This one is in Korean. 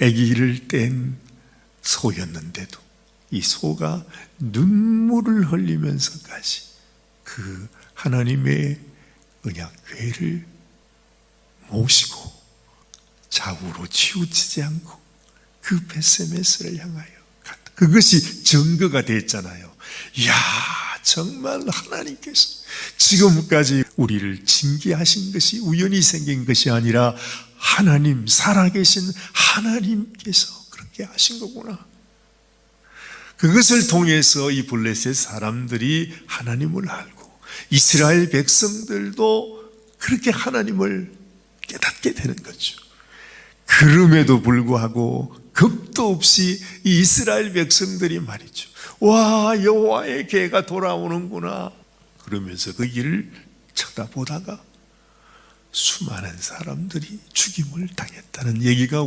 아기를 뗀 소였는데도 이 소가 눈물을 흘리면서까지 그 하나님의 언약궤를 모시고 좌우로 치우치지 않고 그 베세메스를 향하여 갔다. 그것이 증거가 됐잖아요. 이야, 정말 하나님께서 지금까지 우리를 징계하신 것이 우연히 생긴 것이 아니라 하나님, 살아계신 하나님께서 그렇게 하신 거구나. 그것을 통해서 이 블레셋 사람들이 하나님을 알고 이스라엘 백성들도 그렇게 하나님을 깨닫게 되는 거죠. 그럼에도 불구하고 겁도 없이 이 이스라엘 백성들이 말이죠. 와, 여호와의 개가 돌아오는구나. 그러면서 그 길을 쳐다보다가 수많은 사람들이 죽임을 당했다는 얘기가